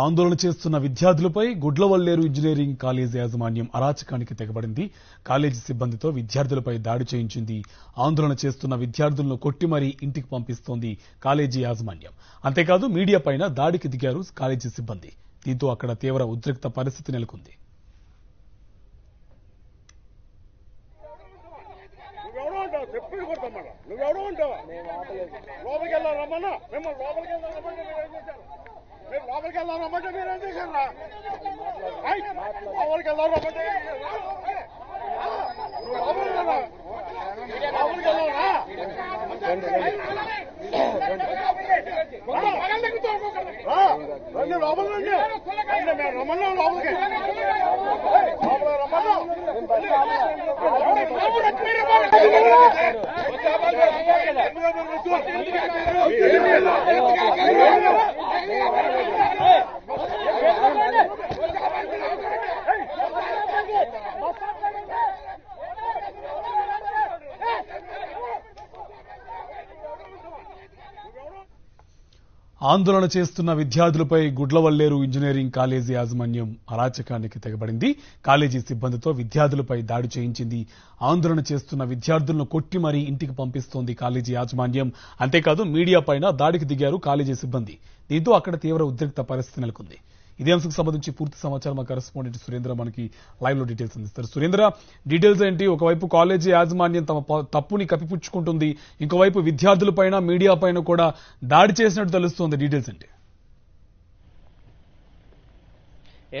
ఆందోళన చేస్తున్న విద్యార్థులపై గుడ్లవల్లేరు ఇంజనీరింగ్ కాలేజీ యాజమాన్యం అరాచకానికి తెగబడింది. కాలేజీ సిబ్బందితో విద్యార్థులపై దాడి చేయించింది. ఆందోళన చేస్తున్న విద్యార్థులను కొట్టి మరీ ఇంటికి పంపిస్తోంది కాలేజీ యాజమాన్యం. అంతేకాదు మీడియా పైన దాడికి దిగారు కాలేజీ సిబ్బంది. దీంతో అక్కడ తీవ్ర ఉద్రిక్త పరిస్థితి నెలకొంది. నువ్వెవడో ఉంటావా లోపలికి వెళ్ళాలి రమ్మన్నా. మిమ్మల్ని లోపలికి వెళ్ళాలి మీరు లోపలికి వెళ్ళాలి రమ్మంటే మీరు ఏం చేశారు లోపలికి రా. రా, రండి లోపలికి రండి. రండి, మేము రమ్మన్నాం లోపలికి లోపలికి రమ్మన్నాం ¡Viva! ఆందోళన చేస్తున్న విద్యార్థులపై గుడ్లవల్లేరు ఇంజనీరింగ్ కాలేజీ యాజమాన్యం అరాచకానికి తెగబడింది. కాలేజీ సిబ్బందితో విద్యార్థులపై దాడి చేయించింది. ఆందోళన చేస్తున్న విద్యార్థులను కొట్టి మరీ ఇంటికి పంపిస్తోంది కాలేజీ యాజమాన్యం. అంతేకాదు మీడియా పైన దాడికి దిగారు కాలేజీ సిబ్బంది. దీంతో అక్కడ తీవ్ర ఉద్రిక్త పరిస్థితి నెలకొంది. ఇదే అంశకు సంబంధించి పూర్తి సమాచారం మా కరెస్పాండెంట్ సురేంద్ర మనకి లైవ్లో డీటెయిల్స్ అందిస్తారు. సురేంద్ర డీటెయిల్స్ ఏంటి? ఒకవైపు కాలేజీ యాజమాన్యం తమ తప్పుని కప్పిపుచ్చుకుంటుంది. ఇంకోవైపు విద్యార్థులపైన మీడియా పైన కూడా దాడి చేసినట్టు తెలుస్తోంది. డీటెయిల్స్ ఏంటి?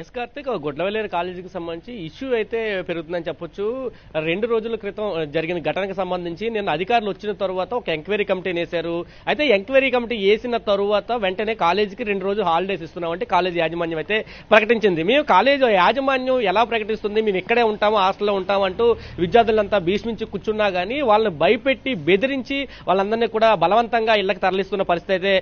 ఎస్ కార్తిక్ గుడ్లవల్లేరు కాలేజీకి సంబంధించి ఇష్యూ అయితే పెరుగుతుందని చెప్పొచ్చు. రెండు రోజుల క్రితం జరిగిన ఘటనకు సంబంధించి నిన్న అధికారులు వచ్చిన తర్వాత ఒక ఎంక్వైరీ కమిటీని వేశారు. అయితే ఎంక్వైరీ కమిటీ వేసిన తరువాత వెంటనే కాలేజీకి రెండు రోజులు హాలిడేస్ ఇస్తున్నామంటే కాలేజీ యాజమాన్యం అయితే ప్రకటించింది. మేము కాలేజీ యాజమాన్యం ఎలా ప్రకటిస్తుంది? మేము ఇక్కడే ఉంటాము? హాస్టల్లో ఉంటామంటూ విద్యార్థులంతా భీష్మించి కూర్చున్నా కానీ వాళ్ళని భయపెట్టి బెదిరించి వాళ్ళందరినీ కూడా బలవంతంగా ఇళ్ళకు తరలిస్తున్న పరిస్థితి అయితే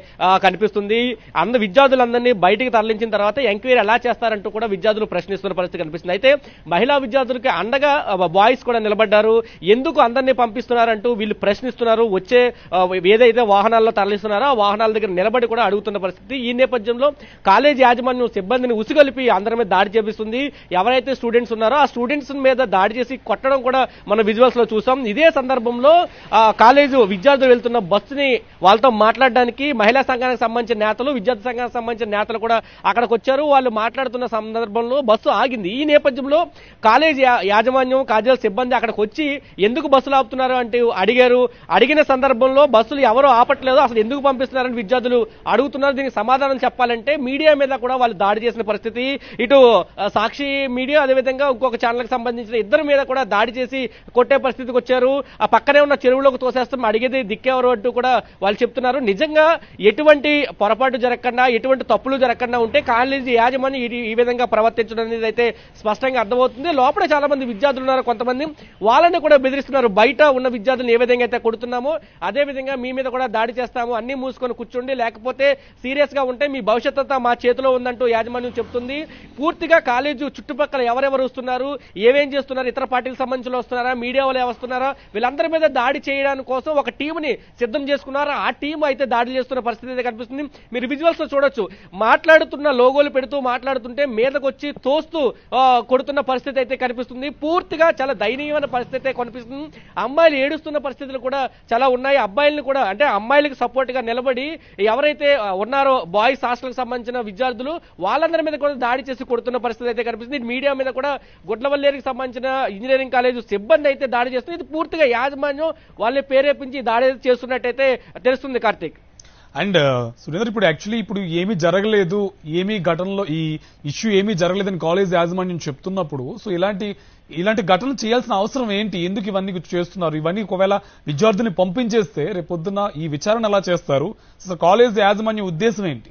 కనిపిస్తుంది. అంద విద్యార్థులందరినీ బయటికి తరలించిన తర్వాత ఎంక్వైరీ ఎలా చేస్తారంటే కూడా విద్యార్థులు ప్రశ్నిస్తున్న పరిస్థితి కనిపిస్తుంది. అయితే మహిళా విద్యార్థులకి అండగా బాయ్స్ కూడా నిలబడ్డారు. ఎందుకు అందరినీ పంపిస్తున్నారంటూ వీళ్ళు ప్రశ్నిస్తున్నారు. వచ్చే ఏదైతే వాహనాల్లో తరలిస్తున్నారో ఆ వాహనాల దగ్గర నిలబడి కూడా అడుగుతున్న పరిస్థితి. ఈ నేపథ్యంలో కాలేజ్ యాజమాన్యం సిబ్బందిని ఉసుగొలిపి అందరి మీద దాడి చేపిస్తుంది. ఎవరైతే స్టూడెంట్స్ ఉన్నారో ఆ స్టూడెంట్స్ మీద దాడి చేసి కొట్టడం కూడా మన విజువల్స్లో చూసాం. ఇదే సందర్భంలో కాలేజు విద్యార్థులు వెళ్తున్న బస్సుని వాళ్ళతో మాట్లాడడానికి మహిళా సంఘానికి సంబంధించిన నేతలు విద్యార్థి సంఘానికి సంబంధించిన నేతలు కూడా అక్కడికి వచ్చారు. వాళ్ళు మాట్లాడుతున్న సందర్భంలో బస్సు ఆగింది. ఈ నేపథ్యంలో కాలేజ్ యాజమాన్యం కాజల్ సిబ్బంది అక్కడికి వచ్చి ఎందుకు బస్సులు ఆపుతున్నారు అంటే అడిగారు. అడిగిన సందర్భంలో బస్సులు ఎవరో ఆపట్లేదు. అసలు ఎందుకు పంపిస్తున్నారని విద్యార్థులు అడుగుతున్నారు. దీనికి సమాధానం చెప్పాలంటే మీడియా మీద కూడా వాళ్ళు దాడి చేసిన పరిస్థితి. ఇటు సాక్షి మీడియా అదేవిధంగా ఇంకొక ఛానల్కి సంబంధించిన ఇద్దరి మీద కూడా దాడి చేసి కొట్టే పరిస్థితికి వచ్చారు. ఆ పక్కనే ఉన్న చెరువులోకి తోసేస్తాం అడిగేది దిక్కెవరు అంటూ కూడా వాళ్ళు చెప్తున్నారు. నిజంగా ఎటువంటి పొరపాటు జరగకుండా ఎటువంటి తప్పులు జరగకుండా ఉంటే కాలేజీ యాజమాన్యం ఈ- విధంగా ప్రవర్తించడం అనేది అయితే స్పష్టంగా అర్థమవుతుంది. లోపల చాలా మంది విద్యార్థులు ఉన్నారు కొంతమంది వాళ్ళని కూడా బెదిరిస్తున్నారు. బయట ఉన్న విద్యార్థులను ఏ విధంగా అయితే కొడుతున్నామో అదే విధంగా మీ మీద కూడా దాడి చేస్తాము అన్ని మూసుకొని కూర్చోండి. లేకపోతే సీరియస్గా ఉంటే మీ భవిష్యత్ అంతా మా చేతిలో ఉందంటూ యాజమాన్యం చెప్తుంది పూర్తిగా కాలేజీ చుట్టుపక్కల ఎవరెవరు వస్తున్నారు ఏమేం చేస్తున్నారు ఇతర పార్టీలకు సంబంధించిన వస్తున్నారా మీడియా వాళ్ళు వస్తున్నారా వీళ్ళందరి మీద దాడి చేయడానికి కోసం ఒక టీంని సిద్ధం చేసుకున్నారు? ఆ టీం అయితే దాడి చేస్తున్న పరిస్థితి అయితే కనిపిస్తుంది. మీరు విజువల్స్లో చూడొచ్చు. మాట్లాడుతున్న లోగోలు పెడుతూ మాట్లాడుతుంటే మీదకు వచ్చి తోస్తూ కొడుతున్న పరిస్థితి అయితే కనిపిస్తుంది. పూర్తిగా చాలా దయనీయమైన పరిస్థితి అయితే కనిపిస్తుంది. అమ్మాయిలు ఏడుస్తున్న పరిస్థితులు కూడా చాలా ఉన్నాయి. అబ్బాయిలను కూడా అంటే అమ్మాయిలకు సపోర్ట్గా నిలబడి ఎవరైతే ఉన్నారో బాయ్స్ హాస్టల్కి సంబంధించిన విద్యార్థులు వాళ్ళందరి మీద కూడా దాడి చేసి కొడుతున్న పరిస్థితి అయితే కనిపిస్తుంది. మీడియా మీద కూడా గుడ్లవల్లేరికి సంబంధించిన ఇంజనీరింగ్ కాలేజ్ సిబ్బంది అయితే దాడి చేస్తుంది ఇది పూర్తిగా యాజమాన్యం వాళ్ళని ప్రేరేపించి దాడి చేస్తున్నట్టయితే తెలుస్తుంది కార్తీక్. అండ్ సురేందర్ ఇప్పుడు యాక్చువల్లీ ఇప్పుడు ఏమీ జరగలేదు ఏమీ ఘటనలో ఈ ఇష్యూ ఏమీ జరగలేదని కాలేజ్ యాజమాన్యం చెప్తున్నప్పుడు సో ఇలాంటి ఇలాంటి ఘటనలు చేయాల్సిన అవసరం ఏంటి? ఎందుకు ఇవన్నీ చేస్తున్నారు? ఇవన్నీ ఒకవేళ విద్యార్థుల్ని పంపించేస్తే రేపొద్దున ఈ విచారణ ఎలా చేస్తారు? సో కాలేజ్ యాజమాన్యం ఉద్దేశం ఏంటి?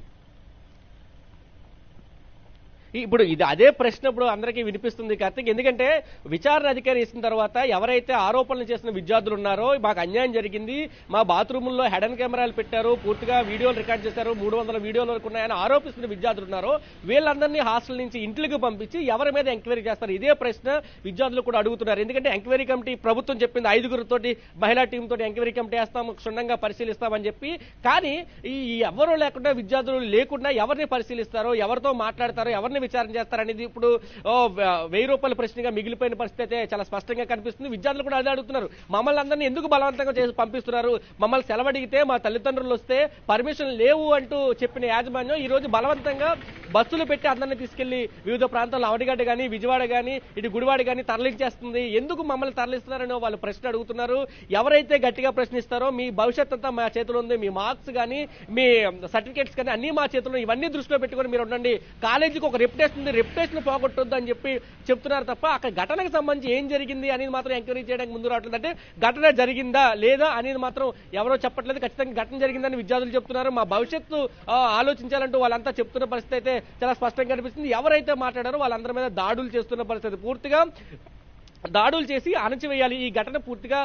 ఇప్పుడు ఇది అదే ప్రశ్న ఇప్పుడు అందరికీ వినిపిస్తుంది కార్తీక్. ఎందుకంటే విచారణ అధికారి ఇచ్చిన తర్వాత ఎవరైతే ఆరోపణలు చేసిన విద్యార్థులు ఉన్నారో మాకు అన్యాయం జరిగింది మా బాత్రూముల్లో హెడన్ కెమెరాలు పెట్టారు పూర్తిగా వీడియోలు రికార్డ్ చేశారు మూడు వందల వీడియోలు వరకు ఉన్నాయని ఆరోపిస్తున్న విద్యార్థులు ఉన్నారో వీళ్ళందరినీ హాస్టల్ నుంచి ఇంట్లోకి పంపించి ఎవరి మీద ఎంక్వైరీ చేస్తారు? ఇదే ప్రశ్న విద్యార్థులు కూడా అడుగుతున్నారు. ఎందుకంటే ఎంక్వైరీ కమిటీ ప్రభుత్వం చెప్పింది ఐదుగురితోటి మహిళా టీం తోటి ఎంక్వైరీ కమిటీ వేస్తాం క్షుణ్ణంగా పరిశీలిస్తామని చెప్పి. కానీ ఈ ఎవరు లేకుండా విద్యార్థులు లేకుండా ఎవరిని పరిశీలిస్తారో ఎవరితో మాట్లాడతారో ఎవరిని విచారణ చేస్తారనేది ఇప్పుడు ఓ, వెయ్యి రూపాయల ప్రశ్నగా మిగిలిపోయిన పరిస్థితి అయితే చాలా స్పష్టంగా కనిపిస్తుంది. విద్యార్థులు కూడా అదే అడుగుతున్నారు. మమ్మల్ని అందరినీ ఎందుకు బలవంతంగా చేసి పంపిస్తున్నారు? మమ్మల్ని సెలవడిగితే మా తల్లిదండ్రులు వస్తే పర్మిషన్ లేవు అంటూ చెప్పిన యాజమాన్యం ఈ రోజు బలవంతంగా బస్సులు పెట్టి అందరినీ తీసుకెళ్ళి వివిధ ప్రాంతాల్లో అవడిగడ్డ కానీ విజయవాడ కానీ ఇటు గుడివాడ కానీ తరలించేస్తుంది. ఎందుకు మమ్మల్ని తరలిస్తున్నారని వాళ్ళు ప్రశ్న అడుగుతున్నారు. ఎవరైతే గట్టిగా ప్రశ్నిస్తారో మీ భవిష్యత్ అంతా మా చేతిలో ఉంది. మీ మార్క్స్ కానీ మీ సర్టిఫికేట్స్ కానీ అన్ని మా చేతిలో ఇవన్నీ దృష్టిలో పెట్టుకొని మీరు ఉండండి. కాలేజీకి ఒక రెప్యుటేషన్ ఉంది. రెప్యుటేషన్ పోగొట్టొద్దు అని చెప్పి చెప్తున్నారు తప్ప అక్కడ ఘటనకు సంబంధించి ఏం జరిగింది అనేది మాత్రం ఎంక్వైరీ చేయడానికి ముందు రావట్లేదు. అంటే ఘటన జరిగిందా లేదా అనేది మాత్రం ఎవరో చెప్పట్లేదు. ఖచ్చితంగా ఘటన జరిగిందని విద్యార్థులు చెప్తున్నారు. మా భవిష్యత్తు ఆలోచించాలంటూ వాళ్ళంతా చెప్తున్న పరిస్థితి అయితే చాలా స్పష్టంగా కనిపిస్తుంది ఎవరైతే మాట్లాడారో వాళ్ళందరి మీద దాడులు చేస్తున్న పరిస్థితి పూర్తిగా దాడులు చేసి అణచివేయాలి. ఈ ఘటన పూర్తిగా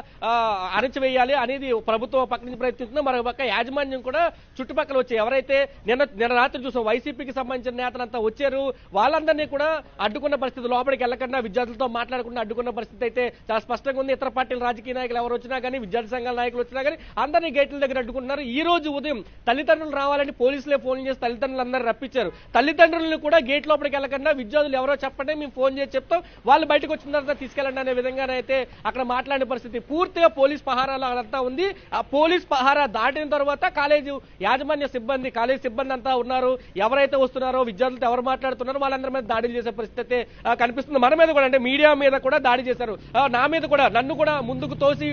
అణచివేయాలి అనేది ప్రభుత్వం పక్క నుంచి ప్రయత్నిస్తుంది. మరొక పక్క యాజమాన్యం కూడా చుట్టుపక్కల వచ్చి ఎవరైతే నిన్న నిన్న రాత్రి చూసాం వైసీపీకి సంబంధించిన నేతలంతా వచ్చారు. వాళ్ళందరినీ కూడా అడ్డుకున్న పరిస్థితి లోపలికి వెళ్ళకుండా విద్యార్థులతో మాట్లాడకుండా అడ్డుకున్న పరిస్థితి అయితే చాలా స్పష్టంగా ఉంది. ఇతర పార్టీల రాజకీయ నాయకులు ఎవరు వచ్చినా కానీ విద్యార్థి సంఘాల నాయకులు వచ్చినా కానీ అందరినీ గేట్ల దగ్గర అడ్డుకుంటున్నారు. ఈ రోజు ఉదయం తల్లిదండ్రులు రావాలని పోలీసులే ఫోన్ చేసి తల్లిదండ్రులందరూ రప్పించారు. తల్లిదండ్రులను కూడా గేట్ లోపలికి వెళ్ళకుండా విద్యార్థులు ఎవరో చెప్పండి మేము ఫోన్ చేసి చెప్తాం. వాళ్ళు బయటకు వచ్చిన తర్వాత తీసుకెళ్ళి తీసుకెళ్ళండి అనే విధంగానైతే అక్కడ మాట్లాడిన పరిస్థితి. పూర్తిగా పోలీస్ పహారాలో అదంతా ఉంది. ఆ పోలీస్ పహారా దాటిన తర్వాత కాలేజీ యాజమాన్య సిబ్బంది కాలేజీ సిబ్బంది అంతా ఉన్నారు. ఎవరైతే వస్తున్నారో విద్యార్థులతో ఎవరు మాట్లాడుతున్నారో వాళ్ళందరి మీద దాడులు చేసే పరిస్థితి అయితే, కనిపిస్తుంది. మన మీద కూడా అంటే మీడియా మీద కూడా దాడి చేశారు. నా మీద కూడా నన్ను కూడా ముందుకు తోసి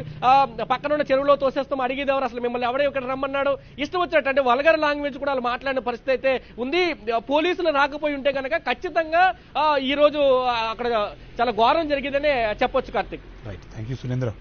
పక్కన ఉన్న చెరువులో తోసేస్తాం అడిగేది ఎవరు? అసలు మిమ్మల్ని ఎవడో ఇక్కడ రమ్మన్నాడు. ఇష్టం వచ్చినట్టు అంటే వల్గర్ లాంగ్వేజ్ కూడా వాళ్ళు మాట్లాడిన పరిస్థితి అయితే ఉంది. పోలీసులు రాకపోయి ఉంటే కనుక ఖచ్చితంగా ఆ, ఈ రోజు అక్కడ చాలా ఘోరం జరిగిందనే చెప్పొచ్చు Karthik. Right thank you Surendra